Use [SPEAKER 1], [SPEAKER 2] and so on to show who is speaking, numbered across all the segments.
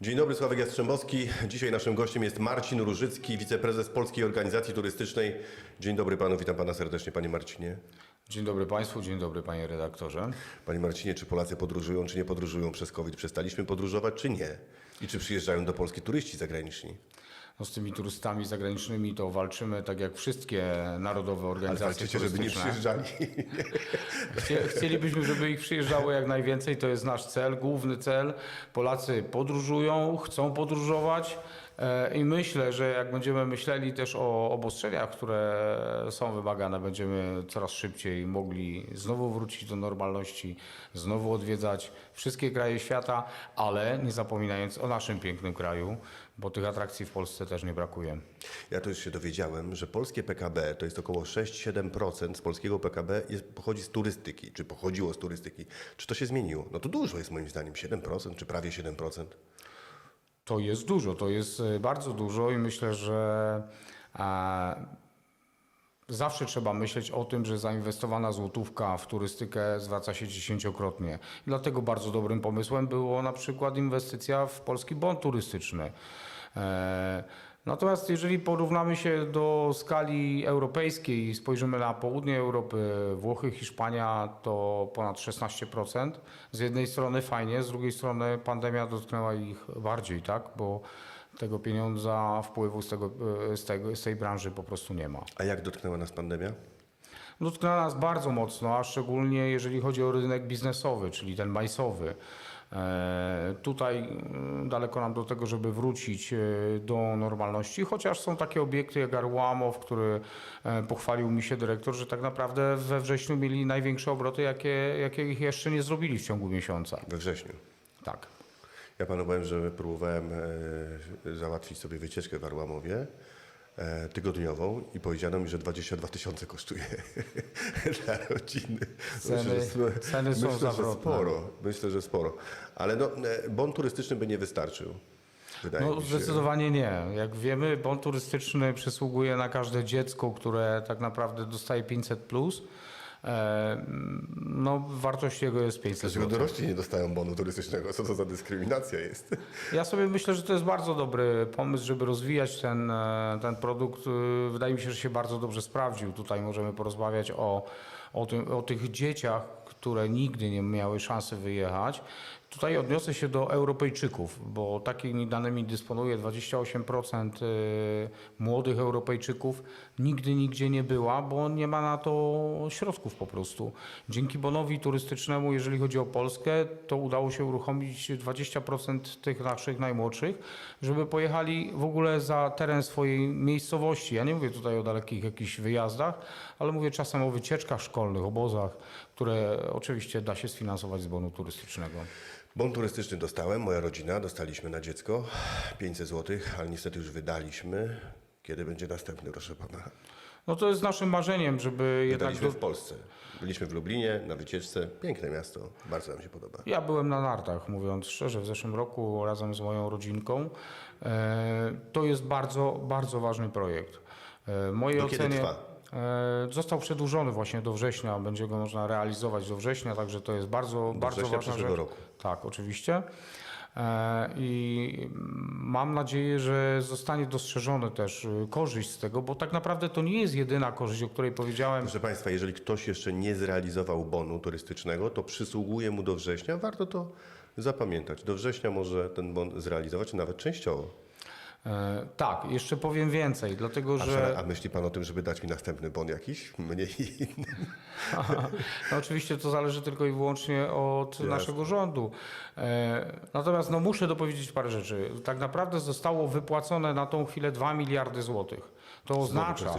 [SPEAKER 1] Dzień dobry, Sławek Jastrzębowski. Dzisiaj naszym gościem jest Marcin Różycki, wiceprezes Polskiej Organizacji Turystycznej. Dzień dobry panu, witam pana serdecznie, panie Marcinie.
[SPEAKER 2] Dzień dobry Państwu, dzień dobry Panie redaktorze.
[SPEAKER 1] Panie Marcinie, czy Polacy podróżują, czy nie podróżują przez COVID? Przestaliśmy podróżować, czy nie? I czy przyjeżdżają do Polski turyści zagraniczni?
[SPEAKER 2] No z tymi turystami zagranicznymi to walczymy tak jak wszystkie narodowe
[SPEAKER 1] Ale
[SPEAKER 2] organizacje
[SPEAKER 1] walczycie, żeby nie przyjeżdżali.
[SPEAKER 2] Chcie- Chcielibyśmy, żeby ich przyjeżdżało jak najwięcej, to jest nasz cel, główny cel. Polacy podróżują, chcą podróżować i myślę, że jak będziemy myśleli też o obostrzeniach, które są wymagane, będziemy coraz szybciej mogli znowu wrócić do normalności, znowu odwiedzać wszystkie kraje świata, ale nie zapominając o naszym pięknym kraju, bo tych atrakcji w Polsce też nie brakuje.
[SPEAKER 1] Ja to już się dowiedziałem, że polskie PKB to jest około 6-7% z polskiego PKB jest, pochodzi z turystyki, czy pochodziło z turystyki. Czy to się zmieniło? No to dużo jest moim zdaniem, 7% czy prawie 7%.
[SPEAKER 2] To jest dużo, to jest e, bardzo dużo i myślę, że e, zawsze trzeba myśleć o tym, że zainwestowana złotówka w turystykę zwraca się dziesięciokrotnie. Dlatego bardzo dobrym pomysłem było na przykład inwestycja w polski bon turystyczny. Natomiast jeżeli porównamy się do skali europejskiej i spojrzymy na południe Europy, Włochy, Hiszpania, to ponad 16%. Z jednej strony fajnie, z drugiej strony pandemia dotknęła ich bardziej, tak? Bo tego pieniądza, wpływu z, tego, e, z, tego, z tej branży po prostu nie ma.
[SPEAKER 1] A jak dotknęła nas pandemia?
[SPEAKER 2] Dotknęła nas bardzo mocno, a szczególnie jeżeli chodzi o rynek biznesowy, czyli ten majsowy. E, Tutaj mm, daleko nam do tego, żeby wrócić e, do normalności, chociaż są takie obiekty jak Arłamow, który e, pochwalił mi się dyrektor, że tak naprawdę we wrześniu mieli największe obroty, jakie, jakie ich jeszcze nie zrobili w ciągu miesiąca.
[SPEAKER 1] We wrześniu.
[SPEAKER 2] Tak.
[SPEAKER 1] Ja panu powiem, że próbowałem e, załatwić sobie wycieczkę w Arłamowie e, tygodniową i powiedziano mi, że 22 tysiące kosztuje dla rodziny.
[SPEAKER 2] Ceny-
[SPEAKER 1] że-
[SPEAKER 2] ceny są
[SPEAKER 1] myślę, że sporo. Myślę, że sporo. Ale no, e, bon turystyczny by nie wystarczył. Wydaje
[SPEAKER 2] No
[SPEAKER 1] mi się.
[SPEAKER 2] zdecydowanie nie. Jak wiemy, bon turystyczny przysługuje na każde dziecko, które tak naprawdę dostaje 500 plus. E, no wartość jego jest 500
[SPEAKER 1] Dlaczego
[SPEAKER 2] zł.
[SPEAKER 1] dorośli nie dostają bonu turystycznego? Co to za dyskryminacja jest?
[SPEAKER 2] Ja sobie myślę, że to jest bardzo dobry pomysł, żeby rozwijać ten, e, ten produkt. E, Wydaje mi się, że się bardzo dobrze sprawdził. Tutaj możemy porozmawiać o, o, tym, o tych dzieciach, które nigdy nie miały szansy wyjechać. Tutaj odniosę się do Europejczyków, bo takimi danymi dysponuje 28% e, młodych Europejczyków. Nigdy nigdzie nie była, bo nie ma na to środków po prostu. Dzięki bonowi turystycznemu, jeżeli chodzi o Polskę, to udało się uruchomić 20% tych naszych najmłodszych, żeby pojechali w ogóle za teren swojej miejscowości. Ja nie mówię tutaj o dalekich jakichś wyjazdach, ale mówię czasem o wycieczkach szkolnych, obozach, które oczywiście da się sfinansować z bonu turystycznego.
[SPEAKER 1] Bon turystyczny dostałem, moja rodzina, dostaliśmy na dziecko 500 zł, ale niestety już wydaliśmy. Kiedy będzie następny, proszę pana?
[SPEAKER 2] No to jest naszym marzeniem, żeby jednak...
[SPEAKER 1] Wydaliśmy
[SPEAKER 2] Do...
[SPEAKER 1] w Polsce. Byliśmy w Lublinie na wycieczce. Piękne miasto, bardzo nam się podoba.
[SPEAKER 2] Ja byłem na nartach, mówiąc szczerze, w zeszłym roku razem z moją rodzinką. E, To jest bardzo, bardzo ważny projekt. E, W mojej
[SPEAKER 1] Do kiedy
[SPEAKER 2] ocenie
[SPEAKER 1] trwa?
[SPEAKER 2] E, został przedłużony właśnie do września, będzie go można realizować do września, także to jest bardzo, bardzo
[SPEAKER 1] września
[SPEAKER 2] ważna rzecz.
[SPEAKER 1] roku.
[SPEAKER 2] Tak, oczywiście. E, I mam nadzieję, że zostanie dostrzeżone też y, korzyść z tego, bo tak naprawdę to nie jest jedyna korzyść, o której powiedziałem.
[SPEAKER 1] Proszę Państwa, jeżeli ktoś jeszcze nie zrealizował bonu turystycznego, to przysługuje mu do września. Warto to zapamiętać. Do września może ten bon zrealizować nawet częściowo.
[SPEAKER 2] E, Tak, jeszcze powiem więcej, dlatego
[SPEAKER 1] A,
[SPEAKER 2] że...
[SPEAKER 1] a myśli Pan o tym, żeby dać mi następny bon jakiś? Mniej inny?
[SPEAKER 2] No oczywiście to zależy tylko i wyłącznie od naszego rządu. E, Natomiast no, muszę dopowiedzieć parę rzeczy. Tak naprawdę zostało wypłacone na tą chwilę 2 miliardy złotych. To oznacza,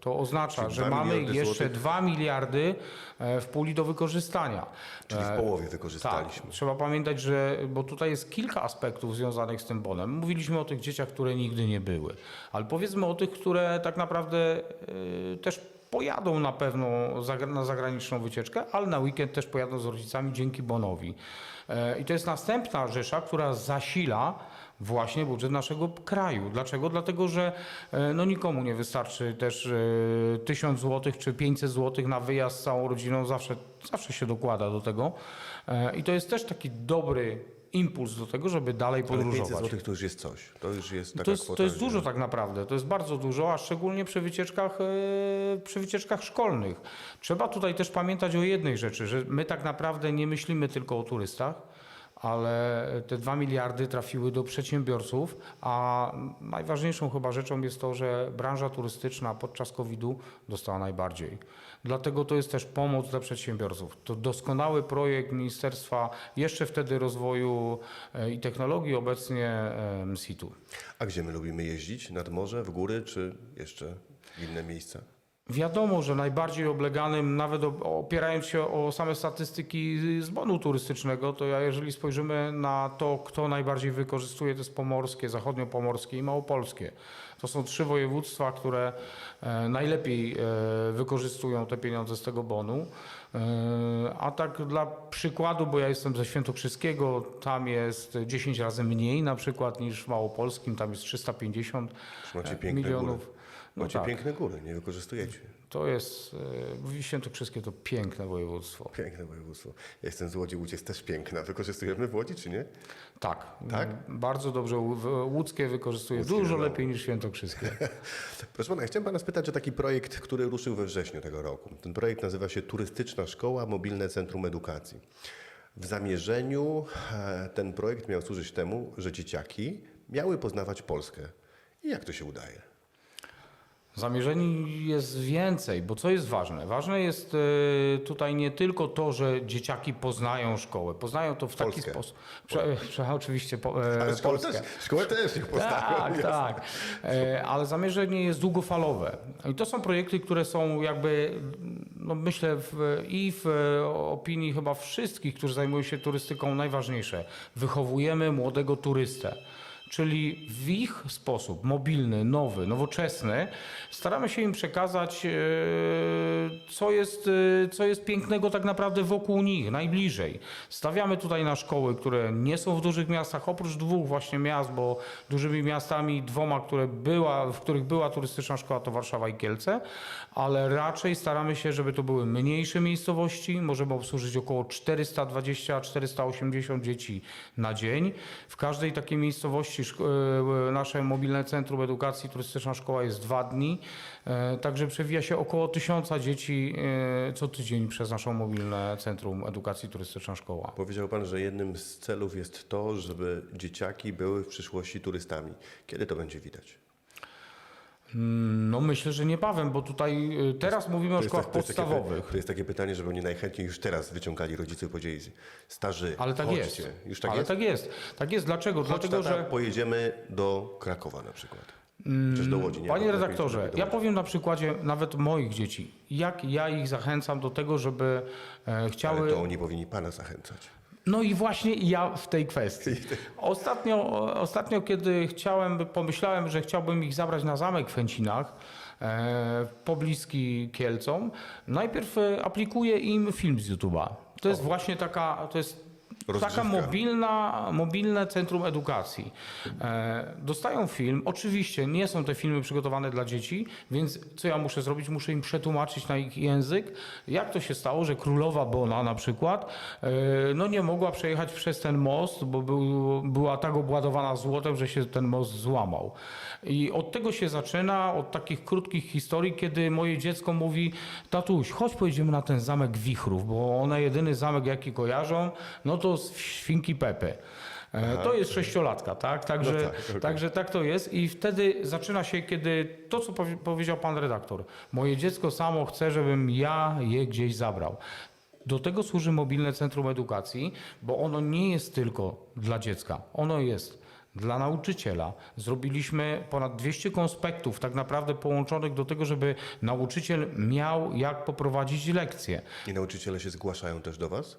[SPEAKER 2] to oznacza
[SPEAKER 1] Czyli
[SPEAKER 2] że
[SPEAKER 1] 2
[SPEAKER 2] mamy
[SPEAKER 1] miliardy
[SPEAKER 2] jeszcze
[SPEAKER 1] złotych?
[SPEAKER 2] 2 miliardy e, w puli do wykorzystania.
[SPEAKER 1] Czyli w
[SPEAKER 2] E,
[SPEAKER 1] połowie
[SPEAKER 2] Tak,
[SPEAKER 1] wykorzystaliśmy.
[SPEAKER 2] trzeba pamiętać, że, bo tutaj jest kilka aspektów związanych z tym bonem. Mówiliśmy o tych dzieciach, które nigdy nie były, ale powiedzmy o tych, które tak naprawdę y, też pojadą na pewno zagra- na zagraniczną wycieczkę, ale na weekend też pojadą z rodzicami dzięki bonowi. E, I to jest następna rzesza, która zasila właśnie budżet naszego kraju. Dlaczego? Dlatego, że e, no nikomu nie wystarczy też e, 1000 zł czy 500 zł na wyjazd z całą rodziną, zawsze, zawsze się dokłada do tego. E, I to jest też taki dobry impuls do tego, żeby dalej
[SPEAKER 1] Ale 500
[SPEAKER 2] podróżować.
[SPEAKER 1] zł to już jest coś. To już jest taka
[SPEAKER 2] To jest,
[SPEAKER 1] kwota,
[SPEAKER 2] to jest
[SPEAKER 1] że-
[SPEAKER 2] dużo tak naprawdę, to jest bardzo dużo, a szczególnie przy wycieczkach, e, przy wycieczkach szkolnych. Trzeba tutaj też pamiętać o jednej rzeczy, że my tak naprawdę nie myślimy tylko o turystach, ale te dwa miliardy trafiły do przedsiębiorców, a najważniejszą chyba rzeczą jest to, że branża turystyczna podczas COVID-u dostała najbardziej. Dlatego to jest też pomoc dla przedsiębiorców. To doskonały projekt Ministerstwa jeszcze wtedy rozwoju e, i technologii, obecnie e, MSIT-u.
[SPEAKER 1] A gdzie my lubimy jeździć? Nad morze, w góry, czy jeszcze w inne miejsca?
[SPEAKER 2] Wiadomo, że najbardziej obleganym, nawet opierając się o same statystyki z bonu turystycznego, to ja jeżeli spojrzymy na to, kto najbardziej wykorzystuje, to jest pomorskie, zachodniopomorskie i małopolskie. To są trzy województwa, które e, najlepiej e, wykorzystują te pieniądze z tego bonu. E, A tak dla przykładu, bo ja jestem ze Świętokrzyskiego, tam jest 10 razy mniej na przykład niż w Małopolskim, tam jest 350
[SPEAKER 1] Macie
[SPEAKER 2] e,
[SPEAKER 1] piękne
[SPEAKER 2] milionów.
[SPEAKER 1] góry.
[SPEAKER 2] No
[SPEAKER 1] Macie
[SPEAKER 2] tak.
[SPEAKER 1] piękne góry, nie wykorzystujecie.
[SPEAKER 2] To jest, e, Świętokrzyskie to piękne województwo.
[SPEAKER 1] Piękne województwo. Ja jestem z Łodzi, Łódź jest też piękna. Wykorzystujemy w Łodzi, czy nie?
[SPEAKER 2] Tak,
[SPEAKER 1] Tak?
[SPEAKER 2] m, bardzo dobrze łódzkie wykorzystuje,
[SPEAKER 1] Łódzkie
[SPEAKER 2] dużo lepiej niż świętokrzyskie.
[SPEAKER 1] Proszę pana, ja chciałem pana spytać o taki projekt, który ruszył we wrześniu tego roku. Ten projekt nazywa się Turystyczna Szkoła Mobilne Centrum Edukacji. W zamierzeniu e, ten projekt miał służyć temu, że dzieciaki miały poznawać Polskę. I jak to się udaje?
[SPEAKER 2] Zamierzeń jest więcej, bo co jest ważne? Ważne jest e, tutaj nie tylko to, że dzieciaki poznają szkołę. Poznają to w taki
[SPEAKER 1] Polskę.
[SPEAKER 2] sposób. Prze, prze, oczywiście po, e,
[SPEAKER 1] Ale szkołę
[SPEAKER 2] Polskę.
[SPEAKER 1] też, szkołę też postawią.
[SPEAKER 2] Tak,
[SPEAKER 1] jasne.
[SPEAKER 2] tak. E, Ale zamierzenie jest długofalowe. I to są projekty, które są jakby, no myślę, w, i w opinii chyba wszystkich, którzy zajmują się turystyką, najważniejsze. Wychowujemy młodego turystę. Czyli w ich sposób mobilny, nowy, nowoczesny, staramy się im przekazać, e, co jest, e, co jest pięknego tak naprawdę wokół nich, najbliżej. Stawiamy tutaj na szkoły, które nie są w dużych miastach, oprócz dwóch właśnie miast, bo dużymi miastami dwoma, które była, w których była turystyczna szkoła, to Warszawa i Kielce, ale raczej staramy się, żeby to były mniejsze miejscowości. Możemy obsłużyć około 420-480 dzieci na dzień. W każdej takiej miejscowości e, nasze mobilne centrum edukacji turystyczna szkoła jest dwa dni, e, także przewija się około tysiąca dzieci e, co tydzień przez naszą mobilne centrum edukacji turystyczna szkoła.
[SPEAKER 1] Powiedział pan, że jednym z celów jest to, żeby dzieciaki były w przyszłości turystami. Kiedy to będzie widać?
[SPEAKER 2] No myślę, że niebawem, bo tutaj e, teraz mówimy o szkołach
[SPEAKER 1] tak- to jest takie-
[SPEAKER 2] podstawowych.
[SPEAKER 1] To jest takie pytanie, żeby nie najchętniej już teraz wyciągali rodzice i powiedzieli, starzy,
[SPEAKER 2] Ale tak
[SPEAKER 1] chodźcie.
[SPEAKER 2] jest.
[SPEAKER 1] Już tak
[SPEAKER 2] Ale
[SPEAKER 1] jest?
[SPEAKER 2] tak jest. Tak jest. Dlaczego?
[SPEAKER 1] Chodź,
[SPEAKER 2] Dlatego,
[SPEAKER 1] tata,
[SPEAKER 2] że
[SPEAKER 1] pojedziemy do Krakowa na przykład. Czyż do Łodzi? Nie,
[SPEAKER 2] Panie redaktorze, ja powiem na przykładzie nawet moich dzieci, jak ja ich zachęcam do tego, żeby e, chciały.
[SPEAKER 1] Ale to oni powinni pana zachęcać.
[SPEAKER 2] No i właśnie ja w tej kwestii. Ostatnio, ostatnio kiedy chciałem, pomyślałem, że chciałbym ich zabrać na zamek w Chęcinach, e, pobliski Kielcom, najpierw e, aplikuję im film z YouTube'a. To jest właśnie taka, to jest taka mobilna, mobilne centrum edukacji. E, dostają film. Oczywiście nie są te filmy przygotowane dla dzieci, więc co ja muszę zrobić? Muszę im przetłumaczyć na ich język, jak to się stało, że królowa Bona na przykład e, no nie mogła przejechać przez ten most, bo był, była tak obładowana złotem, że się ten most złamał. I od tego się zaczyna, od takich krótkich historii, kiedy moje dziecko mówi, tatuś, chodź pojedziemy na ten zamek Wichrów, bo one jedyny zamek, jaki kojarzą, no to z Świnki Pepy. E, To jest sześciolatka, tak? Także,
[SPEAKER 1] No tak, okej.
[SPEAKER 2] także tak to jest i wtedy zaczyna się, kiedy to, co powie- powiedział pan redaktor, moje dziecko samo chce, żebym ja je gdzieś zabrał. Do tego służy mobilne centrum edukacji, bo ono nie jest tylko dla dziecka, ono jest dla nauczyciela. Zrobiliśmy ponad 200 konspektów, tak naprawdę połączonych do tego, żeby nauczyciel miał jak poprowadzić lekcję.
[SPEAKER 1] I nauczyciele się zgłaszają też do was?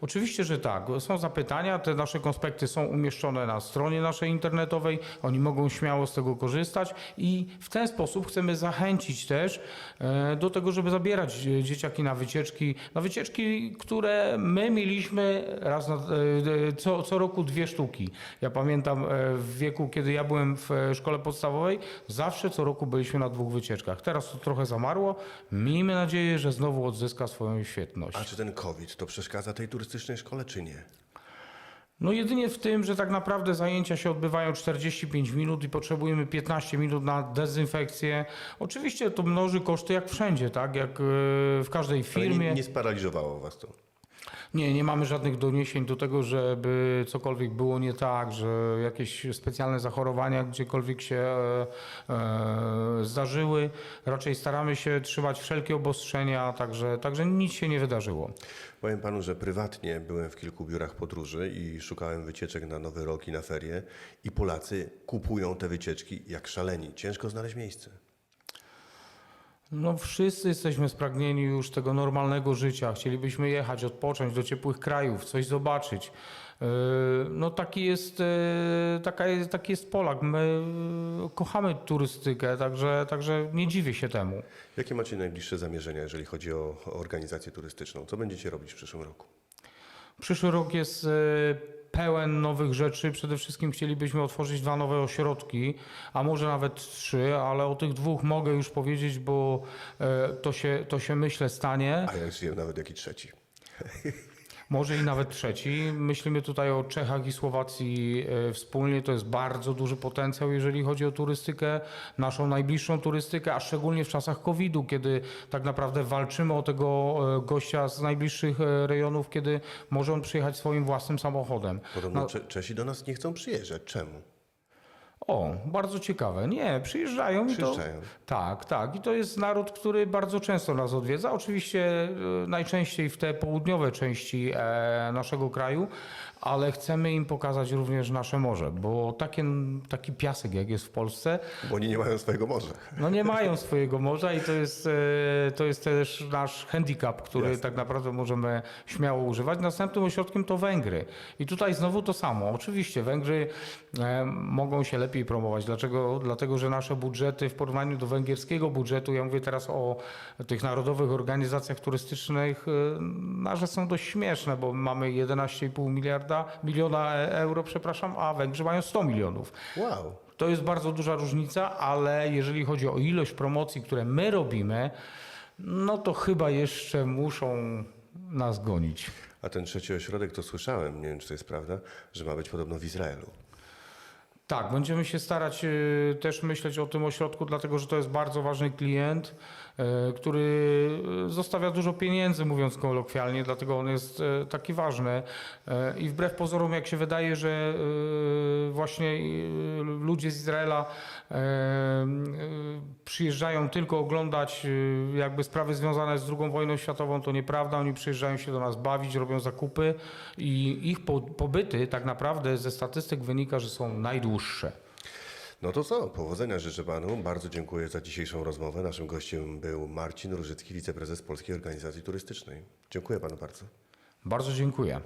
[SPEAKER 2] Oczywiście, że tak. Są zapytania, te nasze konspekty są umieszczone na stronie naszej internetowej, oni mogą śmiało z tego korzystać i w ten sposób chcemy zachęcić też e, do tego, żeby zabierać e, dzieciaki na wycieczki, na wycieczki, które my mieliśmy raz na, e, co, co roku dwie sztuki. Ja pamiętam w wieku, kiedy ja byłem w e, szkole podstawowej, zawsze co roku byliśmy na dwóch wycieczkach. Teraz to trochę zamarło. Miejmy nadzieję, że znowu odzyska swoją świetność.
[SPEAKER 1] A czy ten COVID to przeszkadza tej turystycznej szkole, czy nie?
[SPEAKER 2] No jedynie w tym, że tak naprawdę zajęcia się odbywają 45 minut i potrzebujemy 15 minut na dezynfekcję. Oczywiście to mnoży koszty jak wszędzie, tak? Jak e, w każdej
[SPEAKER 1] Ale
[SPEAKER 2] firmie.
[SPEAKER 1] nie, nie sparaliżowało was to.
[SPEAKER 2] Nie, nie mamy żadnych doniesień do tego, żeby cokolwiek było nie tak, że jakieś specjalne zachorowania gdziekolwiek się e, e, zdarzyły. Raczej staramy się trzymać wszelkie obostrzenia, także, także nic się nie wydarzyło.
[SPEAKER 1] Powiem panu, że prywatnie byłem w kilku biurach podróży i szukałem wycieczek na nowy rok i na ferie i Polacy kupują te wycieczki jak szaleni. Ciężko znaleźć miejsce.
[SPEAKER 2] No wszyscy jesteśmy spragnieni już tego normalnego życia. Chcielibyśmy jechać, odpocząć do ciepłych krajów, coś zobaczyć. Yy, No taki jest, yy, taka jest, taki jest Polak. My yy, kochamy turystykę, także, także nie dziwię się temu.
[SPEAKER 1] Jakie macie najbliższe zamierzenia, jeżeli chodzi o organizację turystyczną? Co będziecie robić w przyszłym roku?
[SPEAKER 2] Przyszły rok jest e, pełen nowych rzeczy. Przede wszystkim chcielibyśmy otworzyć dwa nowe ośrodki, a może nawet trzy, ale o tych dwóch mogę już powiedzieć, bo e, to się, to się myślę stanie.
[SPEAKER 1] A ja już wiem nawet jaki trzeci.
[SPEAKER 2] Może i nawet trzeci. Myślimy tutaj o Czechach i Słowacji e, wspólnie. To jest bardzo duży potencjał, jeżeli chodzi o turystykę, naszą najbliższą turystykę, a szczególnie w czasach COVID-u, kiedy tak naprawdę walczymy o tego e, gościa z najbliższych e, rejonów, kiedy może on przyjechać swoim własnym samochodem.
[SPEAKER 1] Podobno
[SPEAKER 2] No.
[SPEAKER 1] Cze- Czesi do nas nie chcą przyjeżdżać. Czemu?
[SPEAKER 2] O, bardzo ciekawe. Nie, przyjeżdżają i to.
[SPEAKER 1] Przyjeżdżają.
[SPEAKER 2] Tak, tak. I to jest naród, który bardzo często nas odwiedza. Oczywiście e, najczęściej w te południowe części e, naszego kraju, ale chcemy im pokazać również nasze morze, bo takie, taki piasek, jak jest w Polsce,
[SPEAKER 1] Bo oni nie mają swojego morza.
[SPEAKER 2] no nie mają swojego morza i to jest, e, to jest też nasz handicap, który
[SPEAKER 1] Jasne.
[SPEAKER 2] tak naprawdę możemy śmiało używać. Następnym ośrodkiem to Węgry. I tutaj znowu to samo. Oczywiście Węgry mogą się lepiej promować. Dlaczego? Dlatego, że nasze budżety w porównaniu do węgierskiego budżetu, ja mówię teraz o tych narodowych organizacjach turystycznych, e, nasze są dość śmieszne, bo mamy 11,5 miliarda, miliona e- euro, przepraszam, a Węgrzy mają 100 milionów.
[SPEAKER 1] Wow.
[SPEAKER 2] To jest bardzo duża różnica, ale jeżeli chodzi o ilość promocji, które my robimy, no to chyba jeszcze muszą nas gonić.
[SPEAKER 1] A ten trzeci ośrodek to słyszałem, nie wiem czy to jest prawda, że ma być podobno w Izraelu.
[SPEAKER 2] Tak, będziemy się starać y, też myśleć o tym ośrodku, dlatego że to jest bardzo ważny klient, y, który y, zostawia dużo pieniędzy, mówiąc kolokwialnie, dlatego on jest taki ważny. I wbrew pozorom, jak się wydaje, że właśnie ludzie z Izraela przyjeżdżają tylko oglądać jakby sprawy związane z II wojną światową, to nieprawda. Oni przyjeżdżają się do nas bawić, robią zakupy i ich po, pobyty tak naprawdę ze statystyk wynika, że są najdłuższe.
[SPEAKER 1] No to co, powodzenia życzę panu. Bardzo dziękuję za dzisiejszą rozmowę. Naszym gościem był Marcin Różycki, wiceprezes Polskiej Organizacji Turystycznej. Dziękuję panu bardzo.
[SPEAKER 2] Bardzo dziękuję.